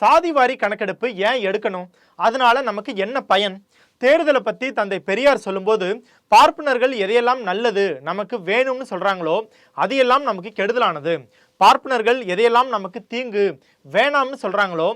சாதிவாரி கணக்கெடுப்பு ஏன் எடுக்கணும்? அதனால நமக்கு என்ன பயன்? தேர்தலை பற்றி தந்தை பெரியார் சொல்லும்போது பார்ப்பனர்கள் எதையெல்லாம் நல்லது நமக்கு வேணும்னு சொல்கிறாங்களோ அதையெல்லாம் நமக்கு கெடுதலானது. பார்ப்பனர்கள் எதையெல்லாம் நமக்கு தீங்கு வேணாம்னு சொல்கிறாங்களோ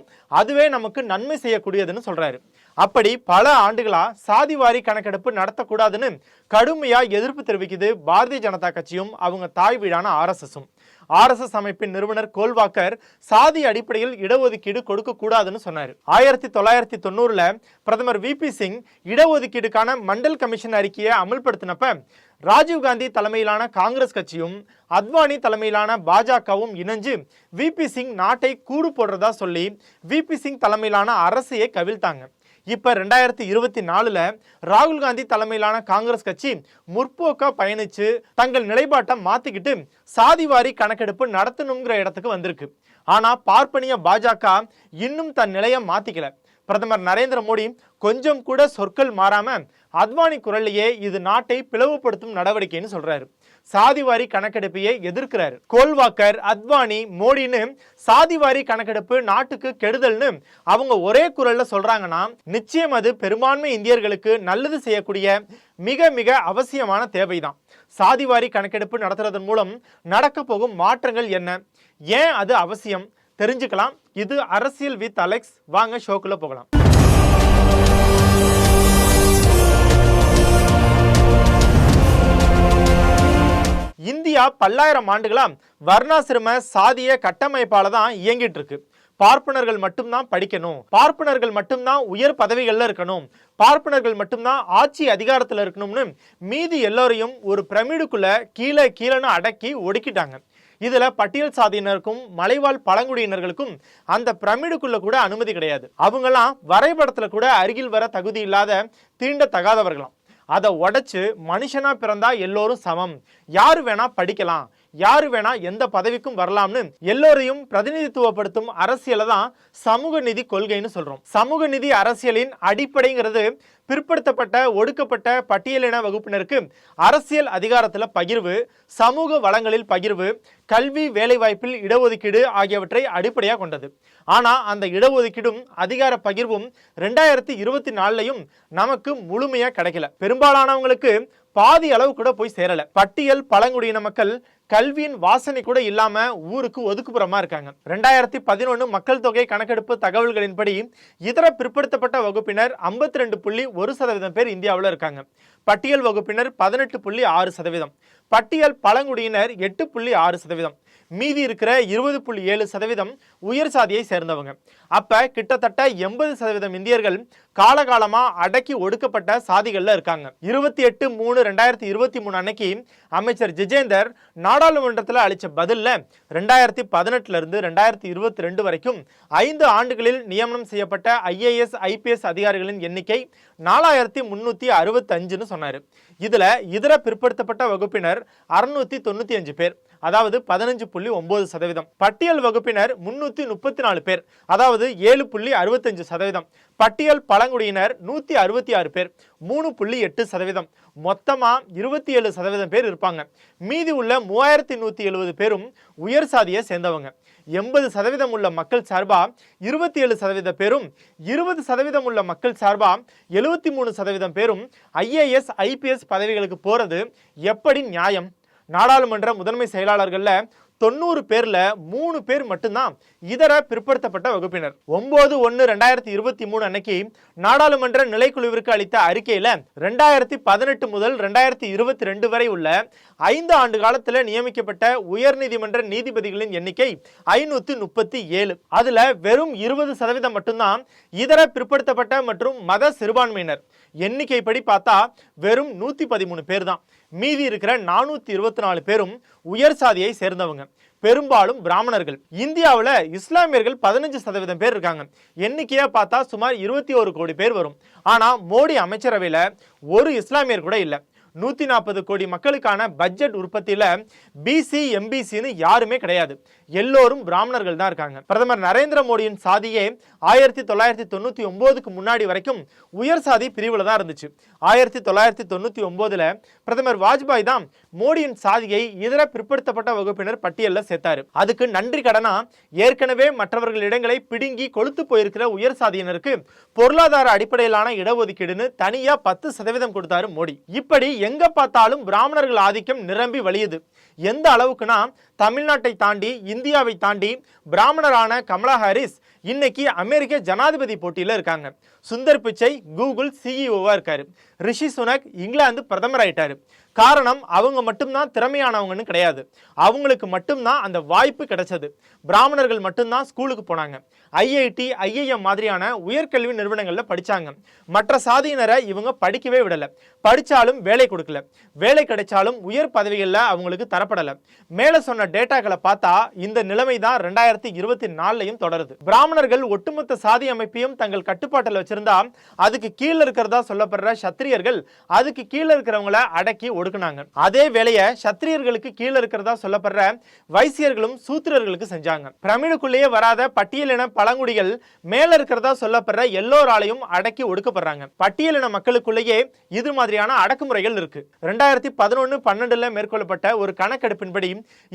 அதுவே நமக்கு நன்மை செய்யக்கூடியதுன்னு சொல்கிறாரு அப்படி பல ஆண்டுகளா சாதிவாரி கணக்கெடுப்பு நடத்தக்கூடாதுன்னு கடுமையா எதிர்ப்பு தெரிவிக்குது பாரதிய ஜனதா கட்சியும் அவங்க தாய் வீடான ஆர்எஸ்எஸும் ஆர்எஸ்எஸ் அமைப்பின் நிறுவனர் கோல்வாக்கர் சாதி அடிப்படையில் இடஒதுக்கீடு கொடுக்க கூடாதுன்னு சொன்னார். ஆயிரத்தி தொள்ளாயிரத்தி தொண்ணூறுல பிரதமர் விபி சிங் இடஒதுக்கீடுக்கான மண்டல் கமிஷன் அறிக்கையை அமல்படுத்தினப்ப ராஜீவ்காந்தி தலைமையிலான காங்கிரஸ் கட்சியும் அத்வானி தலைமையிலான பாஜகவும் இணைஞ்சு விபி சிங் நாட்டை கூடு போடுறதா சொல்லி விபி சிங் தலைமையிலான அரசையே கவிழ்த்தாங்க. இப்போ ரெண்டாயிரத்தி இருபத்தி நாலில் ராகுல் காந்தி தலைமையிலான காங்கிரஸ் கட்சி முற்போக்காக பயணித்து தங்கள் நிலைப்பாட்டை மாற்றிக்கிட்டு சாதிவாரி கணக்கெடுப்பு நடத்தணுங்கிற இடத்துக்கு வந்திருக்கு. ஆனால் பார்ப்பனிய பாஜக இன்னும் தன் நிலையை மாற்றிக்கல பிரதமர் நரேந்திர மோடி கொஞ்சம் கூட சொற்கள் மாறாமல் அத்வானி குரல்லையே இது நாட்டை பிளவுபடுத்தும் நடவடிக்கைன்னு சொல்கிறாரு சாதிவாரி கணக்கெடுப்பையே எதிர்க்கிறாரு. கோல்வாக்கர் அத்வானி மோடின்னு சாதிவாரி கணக்கெடுப்பு நாட்டுக்கு கெடுதல்னு அவங்க ஒரே குரல்ல சொல்றாங்கன்னா நிச்சயம் அது பெரும்பான்மை இந்தியர்களுக்கு நல்லது செய்யக்கூடிய மிக மிக அவசியமான தேவைதான். சாதிவாரி கணக்கெடுப்பு நடத்துறதன் மூலம் நடக்க போகும் மாற்றங்கள் என்ன? ஏன் அது அவசியம்? தெரிஞ்சுக்கலாம். இது அரசியல் வித் அலெக்ஸ். வாங்க ஷோக்குள்ள போகலாம். இந்தியா பல்லாயிரம் ஆண்டுகளா வர்ணாசிரம சாதிய கட்டமைப்பால தான் இயங்கிட்டு இருக்கு. பார்ப்பனர்கள் மட்டும்தான் படிக்கணும். பார்ப்பனர்கள் மட்டும்தான் உயர் பதவிகளில் இருக்கணும். பார்ப்பனர்கள் மட்டும்தான் ஆட்சி அதிகாரத்தில் இருக்கணும்னு மீதி எல்லோரையும் ஒரு பிரமிடுக்குள்ள கீழே கீழேன்னு அடக்கி ஒடுக்கிட்டாங்க. இதுல பட்டியல் சாதியினருக்கும் மலைவாழ் பழங்குடியினர்களுக்கும் அந்த பிரமிடுக்குள்ள கூட அனுமதி கிடையாது. அவங்கெல்லாம் வரைபடத்துல கூட அருகில் வர தகுதி இல்லாத தீண்ட தகாதவர்களாம். அதை உடைச்சு மனுஷனாக பிறந்தா எல்லோரும் சமம். யார் வேணால் படிக்கலாம். யாரு வேணா எந்த பதவிக்கும் வரலாம்னு எல்லோரையும் பிரதிநிதித்துவப்படுத்தும் அரசியலை தான் சமூக நிதி கொள்கைன்னு சொல்றோம். சமூக நிதி அரசியலின் அடிப்படைங்கிறது பிற்படுத்தப்பட்ட ஒடுக்கப்பட்ட பட்டியலின வகுப்பினருக்கு அரசியல் அதிகாரத்தில் பகிர்வு சமூக வளங்களில் பகிர்வு கல்வி வேலைவாய்ப்பில் இடஒதுக்கீடு ஆகியவற்றை அடிப்படையாக கொண்டது. ஆனால் அந்த இடஒதுக்கீடும் அதிகார பகிர்வும் ரெண்டாயிரத்தி இருபத்தி நாலுலையும் நமக்கு முழுமையாக கிடைக்கல. பெரும்பாலானவங்களுக்கு பாதி அளவு கூட போய் சேரலை. பட்டியல் பழங்குடியின மக்கள் கல்வியின் வாசனை கூட இல்லாமல் ஊருக்கு ஒதுக்குப்புறமா இருக்காங்க. ரெண்டாயிரத்தி பதினொன்று மக்கள் தொகை கணக்கெடுப்பு தகவல்களின்படி இதர பிற்படுத்தப்பட்ட வகுப்பினர் ஐம்பத்தி ரெண்டு புள்ளி ஒரு சதவீதம் பேர் இந்தியாவில் இருக்காங்க. பட்டியல் வகுப்பினர் பதினெட்டு புள்ளி ஆறு சதவீதம். பட்டியல் பழங்குடியினர் எட்டு புள்ளி ஆறு சதவீதம். மீதி இருக்கிற இருபது புள்ளி ஏழு சதவீதம் உயர் சாதியை சேர்ந்தவங்க. அப்போ கிட்டத்தட்ட எண்பது சதவீதம் இந்தியர்கள் காலகாலமாக அடக்கி ஒடுக்கப்பட்ட சாதிகளில் இருக்காங்க. இருபத்தி எட்டு மூணு ரெண்டாயிரத்தி இருபத்தி மூணு அன்னைக்கு அமைச்சர் ஜிஜேந்தர் நாடாளுமன்றத்தில் அளித்த பதிலில் ரெண்டாயிரத்தி பதினெட்டுலேருந்து ரெண்டாயிரத்தி இருபத்தி ரெண்டு வரைக்கும் ஐந்து ஆண்டுகளில் நியமனம் செய்யப்பட்ட ஐஏஎஸ் ஐபிஎஸ் அதிகாரிகளின் எண்ணிக்கை நாலாயிரத்தி முந்நூற்றி அறுபத்தஞ்சுன்னு சொன்னார். இதில் இதர பிற்படுத்தப்பட்ட வகுப்பினர் அறுநூற்றி தொண்ணூற்றி அஞ்சு பேர். அதாவது பதினஞ்சு புள்ளி ஒன்பது சதவீதம். பட்டியல் வகுப்பினர் முன்னூத்தி முப்பத்தி நாலு பேர். அதாவது ஏழு புள்ளி அறுபத்தஞ்சு சதவீதம். பட்டியல் பழங்குடியினர் நூத்தி அறுபத்தி ஆறு பேர். மூணு புள்ளி எட்டு சதவீதம். மொத்தமா இருபத்தி ஏழு சதவீதம் பேர் இருப்பாங்க. மீதி உள்ள மூவாயிரத்தி நூத்தி எழுபது பேரும் உயர் சாதியை சேர்ந்தவங்க. எண்பது சதவீதம் உள்ள மக்கள் சார்பா இருபத்தி ஏழு சதவீத பேரும் இருபது சதவீதம் உள்ள மக்கள் சார்பா எழுபத்தி மூணு சதவீதம் பேரும் ஐஏஎஸ் ஐபிஎஸ் பதவிகளுக்கு போறது எப்படி நியாயம்? நாடாளுமன்ற முதன்மை செயலாளர்களில் தொண்ணூறு பேரில் மூணு பேர் மட்டும்தான் இதர பிற்படுத்தப்பட்ட வகுப்பினர். ஒன்பது ஒன்று ரெண்டாயிரத்தி இருபத்தி மூணு அன்னைக்கு நாடாளுமன்ற நிலைக்குழுவிற்கு அளித்த அறிக்கையில் ரெண்டாயிரத்தி பதினெட்டு முதல் ரெண்டாயிரத்தி இருபத்தி ரெண்டு வரை உள்ள ஐந்து ஆண்டு காலத்தில் நியமிக்கப்பட்ட உயர்நீதிமன்ற நீதிபதிகளின் எண்ணிக்கை ஐநூற்றி முப்பத்தி ஏழு. அதில் வெறும் இருபது சதவீதம் மட்டும்தான் இதர பிற்படுத்தப்பட்ட மற்றும் மத சிறுபான்மையினர். எண்ணிக்கைப்படி பார்த்தா வெறும் நூற்றி பதிமூணு பேர் தான் மீதி இருக்கிற நானூத்தி இருபத்தி நாலு பேரும் உயர் சாதியை சேர்ந்தவங்க. பெரும்பாலும் பிராமணர்கள். இந்தியாவில் இஸ்லாமியர்கள் பதினஞ்சு சதவீதம் பேர் இருக்காங்க. எண்ணிக்கையாக பார்த்தா சுமார் இருபத்தி ஒரு கோடி பேர் வரும். ஆனா மோடி அமைச்சரவையில் ஒரு இஸ்லாமியர் கூட இல்லை. நூற்றி நாற்பது கோடி மக்களுக்கான பட்ஜெட் உற்பத்தியில் பிசி எம்பிசின்னு யாருமே கிடையாது. எல்லோரும் பிராமணர்கள் தான் இருக்காங்க. பிரதமர் நரேந்திர மோடியின் சாதியே ஆயிரத்தி தொள்ளாயிரத்தி தொண்ணூற்றி ஒம்போதுக்கு முன்னாடி வரைக்கும் உயர் சாதி பிரிவில் தான் இருந்துச்சு. ஆயிரத்தி தொள்ளாயிரத்தி தொண்ணூற்றி ஒம்போதில் பிரதமர் வாஜ்பாய் தான் மோடியின் சாதியை இதர பிற்படுத்தப்பட்ட வகுப்பினர் பட்டியலில் சேர்த்தாரு. அதுக்கு நன்றி கடனா ஏற்கனவே மற்றவர்கள் இடங்களை பிடுங்கி கொளுத்து போயிருக்கிற உயர் சாதியினருக்கு பொருளாதார அடிப்படையிலான இடஒதுக்கீடுன்னு தனியாக பத்து சதவீதம் கொடுத்தாரு மோடி. இப்படி எங்க பார்த்தாலும் பிராமணர்கள் ஆதிக்கம் நிரம்பி வழியுது. எந்த அளவுக்குனா தமிழ்நாட்டை தாண்டி இந்தியாவை தாண்டி பிராமணரான கமலா ஹாரிஸ் இன்னைக்கு அமெரிக்க ஜனாதிபதி போட்டியில் இருக்காங்க. சுந்தர் பிச்சை கூகுள் சிஇஓவாக இருக்கார். ரிஷி சுனக் இங்கிலாந்து பிரதமர் ஆயிட்டார். காரணம் அவங்க மட்டும்தான் திறமையானவங்கன்னு கிடையாது. அவங்களுக்கு மட்டும்தான் அந்த வாய்ப்பு கிடைச்சது. பிராமணர்கள் மட்டும்தான் ஸ்கூலுக்கு போனாங்க. ஐஐடி ஐஐஎம் மாதிரியான உயர்கல்வி நிறுவனங்களில் படித்தாங்க மற்ற சாதியினரை இவங்க படிக்கவே விடலை. படித்தாலும் வேலை கொடுக்கல. வேலை கிடைச்சாலும் உயர் பதவிகளில் அவங்களுக்கு தரப்படலை. மேலே சொன்ன டேட்டாக்களை பார்த்தா இந்த நிலைமை தான் ரெண்டாயிரத்தி இருபத்தி நாலுலையும் தொடருது. பிராமண பிராமணர்கள் ஒட்டுமொத்த சாதி அமைப்பையும் தங்கள் கட்டுப்பாட்டில் வச்சிருந்தா அதுக்கு கீழே இருக்கிறதா சொல்லப்படுற சத்திரியர்கள் அதுக்கு கீழே இருக்கிறவங்கள அடக்கி ஒடுக்குனாங்க. அதே வேலையை சத்திரியர்களுக்கு கீழே இருக்கிறதா சொல்லப்படுற வைசியர்களும் சூத்திரர்களுக்கு செஞ்சாங்க. பிரமிடுக்குள்ளேயே வராத பட்டியலின பழங்குடிகள் மேல இருக்கிறதா சொல்லப்படுற எல்லோராலையும் அடக்கி ஒடுக்கப்படுறாங்க. பட்டியலின மக்களுக்குள்ளேயே இது மாதிரியான அடக்குமுறைகள் இருக்கு. ரெண்டாயிரத்தி பதினொன்னு பன்னெண்டுல மேற்கொள்ளப்பட்ட ஒரு கணக்கெடுப்பின்படி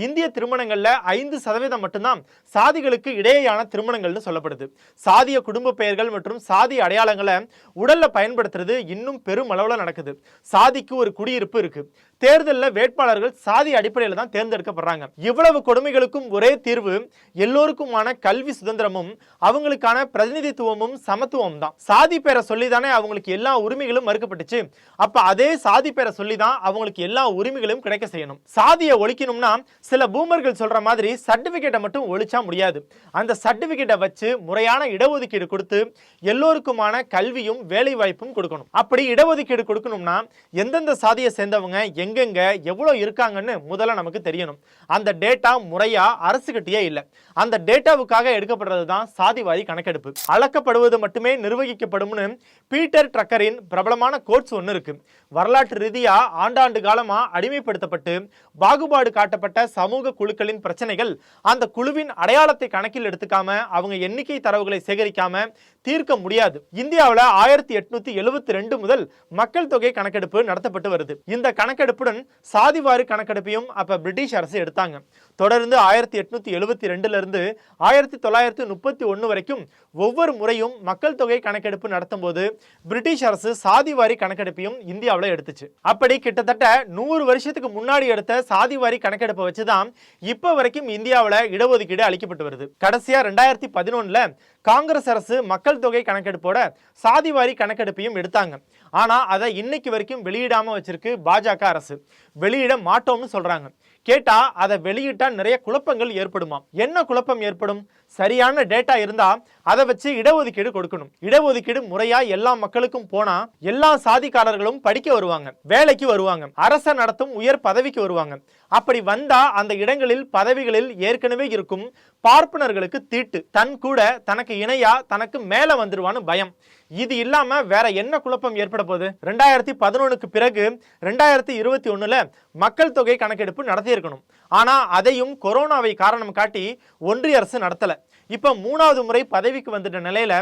இந்திய திருமணங்கள்ல ஐந்து சதவீதம் மட்டும்தான் சாதிகளுக்கு இடையேயான திருமணங்கள்னு சொல்லப்படுது. சாதிய குடும்ப பெயர்கள் மற்றும் சாதி அடையாளங்களை உடல்ல பயன்படுத்துறது இன்னும் பெரும் அளவில் நடக்குது. சாதிக்கு ஒரு குடியிருப்பு இருக்கு. தேர்தலில் வேட்பாளர்கள் சாதி அடிப்படையில் தான் தேர்ந்தெடுக்கப்படுறாங்க. இவ்வளவு கொடுமைகளுக்கும் ஒரே தீர்வு எல்லோருக்குமான கல்வி சுதந்திரமும் அவங்களுக்கான பிரதிநிதித்துவமும் சமத்துவம் தான் சாதி பேரை சொல்லி தானே அவங்களுக்கு எல்லா உரிமைகளும் மறுக்கப்பட்டுச்சு. அப்ப அதே சாதி பேரை சொல்லி தான் அவங்களுக்கு எல்லா உரிமைகளும் கிடைக்க செய்யணும். சாதியை ஒழிக்கணும்னா சில பூமர்கள் சொல்ற மாதிரி சர்டிபிகேட்டை மட்டும் ஒழிச்சா முடியாது. அந்த சர்டிபிகேட்டை வச்சு முறையான இடஒதுக்கீடு கொடுத்து எல்லோருக்குமான கல்வியும் வேலை வாய்ப்பும் கொடுக்கணும். அப்படி இடஒதுக்கீடு கொடுக்கணும்னா எந்தெந்த சாதியை சேர்ந்தவங்க எங்கெங்க எவ்வளோ இருக்காங்கன்னு முதல்ல நமக்கு தெரியணும். அந்த டேட்டா முறையாக அரசுக்கிட்டேயே இல்லை. அந்த டேட்டாவுக்காக எடுக்கப்படுறது தான் சாதிவாரி கணக்கெடுப்பு. அளக்கப்படுவது மட்டுமே நிர்வகிக்கப்படும்னு பீட்டர் ட்ரக்கரின் பிரபலமான கோட்ஸ் ஒன்று இருக்கு. வரலாற்று ரீதியாக ஆண்டாண்டு காலமாக அடிமைப்படுத்தப்பட்டு பாகுபாடு காட்டப்பட்ட சமூக குழுக்களின் பிரச்சனைகள் அந்த குழுவின் அடையாளத்தை கணக்கில் எடுத்துக்காம அவங்க எண்ணிக்கை தரவுகளை சேகரிக்காம தீர்க்க முடியாது. இந்தியாவில் ஆயிரத்தி எட்நூத்தி எழுபத்தி ரெண்டு முதல் மக்கள் தொகை கணக்கெடுப்பு நடத்தப்பட்டு வருது. இந்த கணக்கெடுப்புடன் சாதிவாரி கணக்கெடுப்பையும் அப்ப பிரிட்டிஷ் அரசு எடுத்தாங்க. தொடர்ந்து ஆயிரத்தி எட்நூத்தி எழுபத்தி ரெண்டுல இருந்து ஆயிரத்தி தொள்ளாயிரத்தி முப்பத்தி ஒன்று வரைக்கும் ஒவ்வொரு முறையும் மக்கள் தொகை கணக்கெடுப்பு நடத்தும் போது பிரிட்டிஷ் அரசு சாதிவாரி கணக்கெடுப்பையும் இந்தியாவில் எடுத்துச்சு. அப்படி கிட்டத்தட்ட நூறு வருஷத்துக்கு முன்னாடி எடுத்த சாதிவாரி கணக்கெடுப்பை வச்சுதான் இப்போ வரைக்கும் இந்தியாவில் இடஒதுக்கீடு அளிக்கப்பட்டு வருது. கடைசியா ரெண்டாயிரத்தி பதினொன்னுல காங்கிரஸ் அரசு மக்கள் தொகை கணக்கெடுப்போட சாதிவாரி கணக்கெடுப்பையும் எடுத்தாங்க. ஆனால் அதை இன்னைக்கு வரைக்கும் வெளியிடாமல் வச்சிருக்கு பாஜக அரசு. வெளியிட மாட்டோம்னு சொல்கிறாங்க கேட்டால் அதை வெளியிட்டால் நிறைய குழப்பங்கள் ஏற்படுமா? என்ன குழப்பம் ஏற்படும்? சரியான டேட்டா இருந்தா அதை வச்சு இடஒதுக்கீடு கொடுக்கணும். இடஒதுக்கீடு முறையா எல்லா மக்களுக்கும் போனா எல்லா சாதிக்காரர்களும் படிக்க வருவாங்க வேலைக்கு வருவாங்க அரச நடத்தும் உயர் பதவிக்கு வருவாங்க. அப்படி வந்தா அந்த இடங்களில் பதவிகளில் ஏற்கனவே இருக்கும் பார்ப்பனர்களுக்கு தீட்டு. தன் கூட தனக்கு இணையா தனக்கு மேல வந்துருவான்னு பயம். இது இல்லாம வேற என்ன குழப்பம் ஏற்பட போகுது? ரெண்டாயிரத்தி பதினொன்னுக்கு பிறகு ரெண்டாயிரத்தி இருபத்தி ஒண்ணுல மக்கள் தொகை கணக்கெடுப்பு நடத்தியிருக்கணும். ஆனால் அதையும் கொரோனாவை காரணம் காட்டி ஒன்றிய அரசு நடத்தலை. இப்போ மூணாவது முறை பதவிக்கு வந்துட்ட நிலையில்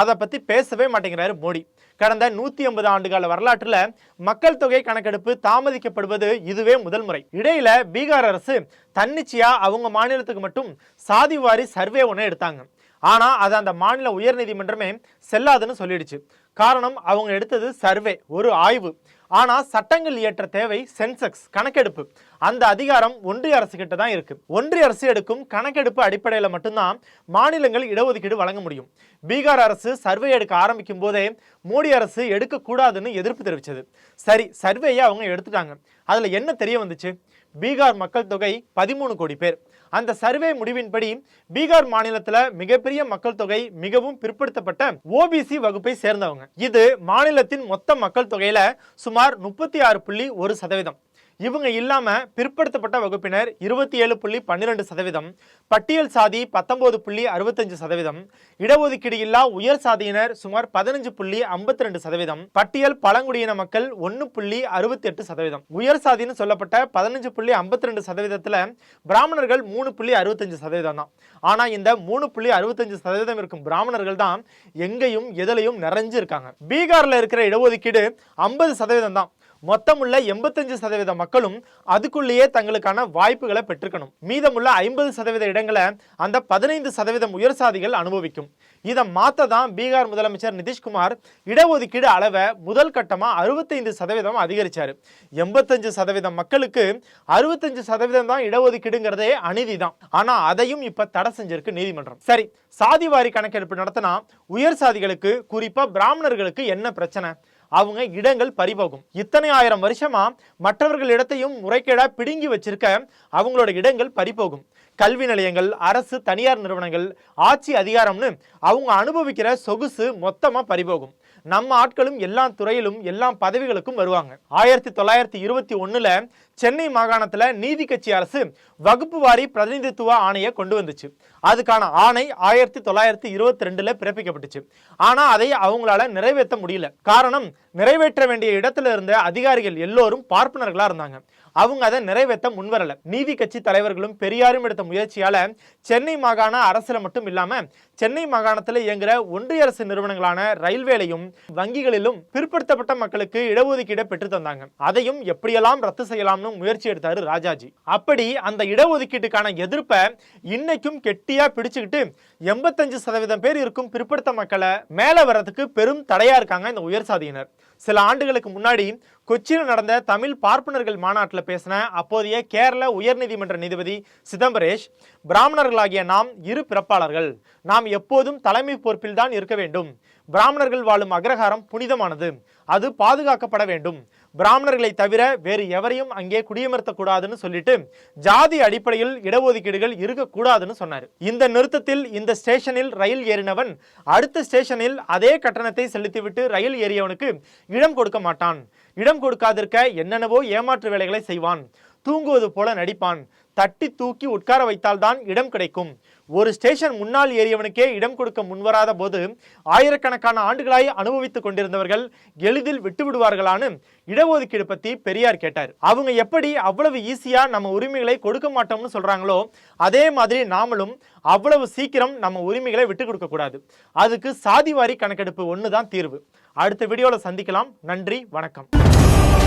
அதை பற்றி பேசவே மாட்டேங்கிறாரு மோடி. கடந்த நூற்றி ஐம்பது ஆண்டுகால வரலாற்றில் மக்கள் தொகை கணக்கெடுப்பு தாமதிக்கப்படுவது இதுவே முதல் முறை. இடையில பீகார் அரசு தன்னிச்சையாக அவங்க மாநிலத்துக்கு மட்டும் சாதிவாரி சர்வே ஒன்று எடுத்தாங்க. ஆனால் அது அந்த மாநில உயர்நீதிமன்றமே செல்லாதுன்னு சொல்லிடுச்சு. காரணம் அவங்க எடுத்தது சர்வே ஒரு ஆய்வு. ஆனால் சட்டங்கள் இயற்ற தேவை சென்செக்ஸ் கணக்கெடுப்பு. அந்த அதிகாரம் ஒன்றிய அரசு கிட்ட தான் இருக்கு. ஒன்றிய அரசு எடுக்கும் கணக்கெடுப்பு அடிப்படையில் மட்டும்தான் மாநிலங்கள் இடஒதுக்கீடு வழங்க முடியும். பீகார் அரசு சர்வே எடுக்க ஆரம்பிக்கும் போதே மோடி அரசு எடுக்கக்கூடாதுன்னு எதிர்ப்பு தெரிவித்தது சரி சர்வேயை அவங்க எடுத்துட்டாங்க. அதில் என்ன தெரிய வந்துச்சு? பீகார் மக்கள் தொகை பதிமூணு கோடி பேர். அந்த சர்வே முடிவின்படி பீகார் மாநிலத்துல மிகப்பெரிய மக்கள் தொகை மிகவும் பிற்படுத்தப்பட்ட ஓபிசி வகுப்பை சேர்ந்தவங்க. இது மாநிலத்தின் மொத்த மக்கள் தொகையில சுமார் முப்பத்தி ஆறு புள்ளி ஒரு சதவீதம். இவங்க இல்லாமல் பிற்படுத்தப்பட்ட வகுப்பினர் இருபத்தி ஏழு புள்ளி பன்னிரெண்டு சதவீதம் பட்டியல் சாதி பத்தொம்போது புள்ளி அறுபத்தஞ்சு சதவீதம் இடஒதுக்கீடு இல்லா உயர் சாதியினர் சுமார் பதினஞ்சு புள்ளி ஐம்பத்தி ரெண்டு சதவீதம் பட்டியல் பழங்குடியின மக்கள் ஒன்று புள்ளி அறுபத்தி எட்டு சதவீதம். உயர் சாதின்னு சொல்லப்பட்ட பதினஞ்சு புள்ளி ஐம்பத்தி ரெண்டு சதவீதத்தில் பிராமணர்கள் மூணு புள்ளி அறுபத்தஞ்சு சதவீதம் தான். ஆனால் இந்த மூணு புள்ளி அறுபத்தஞ்சு சதவீதம் இருக்கும் பிராமணர்கள் தான் எங்கேயும் எதிலையும் நிறைஞ்சு இருக்காங்க பீகார்ல இருக்கிற இடஒதுக்கீடு ஐம்பது சதவீதம் தான். மொத்தமுள்ள எண்பத்தஞ்சு சதவீத மக்களும் அதுக்குள்ளேயே தங்களுக்கான வாய்ப்புகளை பெற்றுக்கணும் மீதமுள்ள ஐம்பது சதவீத இடங்களை அந்த பதினைந்து சதவீதம் உயர் சாதிகள் அனுபவிக்கும். இதை மாற்ற தான் பீகார் முதலமைச்சர் நிதிஷ்குமார் இடஒதுக்கீடு அளவை முதல் கட்டமாக அறுபத்தைந்து சதவீதம் அதிகரித்தார் எண்பத்தஞ்சு சதவீதம் மக்களுக்கு அறுபத்தஞ்சு சதவீதம் தான் இடஒதுக்கீடுங்கிறதே அநீதி தான் ஆனால் அதையும் இப்போ தடை செஞ்சிருக்கு நீதிமன்றம். சரி சாதிவாரி கணக்கெடுப்பு நடத்தினா உயர் சாதிகளுக்கு குறிப்பாக பிராமணர்களுக்கு என்ன பிரச்சனை? அவங்க இடங்கள் பறிபோகும். இத்தனை ஆயிரம் வருஷமா மற்றவர்கள் இடத்தையும் முறைகேடா பிடுங்கி வச்சிருக்க அவங்களோட இடங்கள் பறிபோகும். கல்வி நிலையங்கள் அரசு தனியார் நிறுவனங்கள் ஆட்சி அதிகாரம்னு அவங்க அனுபவிக்கிற சொகுசு மொத்தமாக பறிபோகும். நம்ம ஆட்களும் எல்லா துறையிலும் எல்லா பதவிகளுக்கும் வருவாங்க. ஆயிரத்தி தொள்ளாயிரத்தி இருபத்தி ஒன்றில் சென்னை மாகாணத்தில் நீதி கட்சி அரசு வகுப்பு வாரி பிரதிநிதித்துவ ஆணையை கொண்டு வந்துச்சு. அதுக்கான ஆணை ஆயிரத்தி தொள்ளாயிரத்தி இருபத்தி ரெண்டில் பிறப்பிக்கப்பட்டுச்சு. ஆனால் அதை அவங்களால நிறைவேற்ற முடியல. காரணம் நிறைவேற்ற வேண்டிய இடத்துல இருந்த அதிகாரிகள் எல்லோரும் பார்ப்பனர்களாக இருந்தாங்க. அவங்க அதை நிறைவேற்ற முன்வரல. நீதி கட்சி தலைவர்களும் பெரியாரும் எடுத்த முயற்சியால சென்னை மாகாண அரசுல மட்டும் இல்லாம சென்னை மாகாணத்துல இயங்குற ஒன்றிய அரசு நிறுவனங்களான ரயில்வேலையும் வங்கிகளிலும் பிற்படுத்தப்பட்ட மக்களுக்கு இடஒதுக்கீடை பெற்று தந்தாங்க. அதையும் எப்படியெல்லாம் ரத்து செய்யலாம்னு முயற்சி எடுத்தாரு ராஜாஜி. அப்படி அந்த இடஒதுக்கீட்டுக்கான எதிர்ப்பை இன்னைக்கும் கெட்டியா பிடிச்சுக்கிட்டு எண்பத்தஞ்சு சதவீதம் பேர் இருக்கும் பிற்படுத்த மக்களை மேல வர்றதுக்கு பெரும் தடையா இருக்காங்க இந்த உயர் சாதியினர். சில ஆண்டுகளுக்கு முன்னாடி கொச்சியில் நடந்த தமிழ் பார்ப்பனர்கள் மாநாட்டில் பேசின அப்போதைய கேரள உயர்நீதிமன்ற நீதிபதி சிதம்பரேஷ் பிராமணர்களாகிய நாம் இரு பிறப்பாளர்கள். நாம் எப்போதும் தலைமை பொறுப்பில் தான் இருக்க வேண்டும். பிராமணர்கள் வாழும் அக்ரஹாரம் புனிதமானது. அது பாதுகாக்கப்பட வேண்டும். பிராமணர்களை தவிர வேறு எவரையும் அங்கே குடியமர்த்தக்கூடாதுன்னு சொல்லிட்டு ஜாதி அடிப்படையில் இடஒதுக்கீடுகள் இருக்கக்கூடாதுன்னு சொன்னார். இந்த நிறுத்தத்தில் இந்த ஸ்டேஷனில் ரயில் ஏறினவன் அடுத்த ஸ்டேஷனில் அதே கட்டணத்தை செலுத்திவிட்டு ரயில் ஏறியவனுக்கு இடம் கொடுக்க மாட்டான். இடம் கொடுக்காதிருக்க என்னென்னவோ ஏமாற்று வேலைகளை செய்வான். தூங்குவது போல நடிப்பான். தட்டி தூக்கி உட்கார வைத்தால்தான் இடம் கிடைக்கும். ஒரு ஸ்டேஷன் முன்னால் ஏறியவனுக்கே இடம் கொடுக்க முன்வராத போது ஆயிரக்கணக்கான ஆண்டுகளாய் அனுபவித்துக் கொண்டிருந்தவர்கள் எளிதில் விட்டுவிடுவார்களான்னு இடஒதுக்கீடு பத்தி பெரியார் கேட்டார். அவங்க எப்படி அவ்வளவு ஈஸியா நம்ம உரிமைகளை கொடுக்க மாட்டோம்னு சொல்றாங்களோ அதே மாதிரி நாமளும் அவ்வளவு சீக்கிரம் நம்ம உரிமைகளை விட்டு கொடுக்க கூடாது. அதுக்கு சாதிவாரி கணக்கெடுப்பு ஒன்று தான் தீர்வு. அடுத்த வீடியோவில் சந்திக்கலாம். நன்றி வணக்கம். Whoa.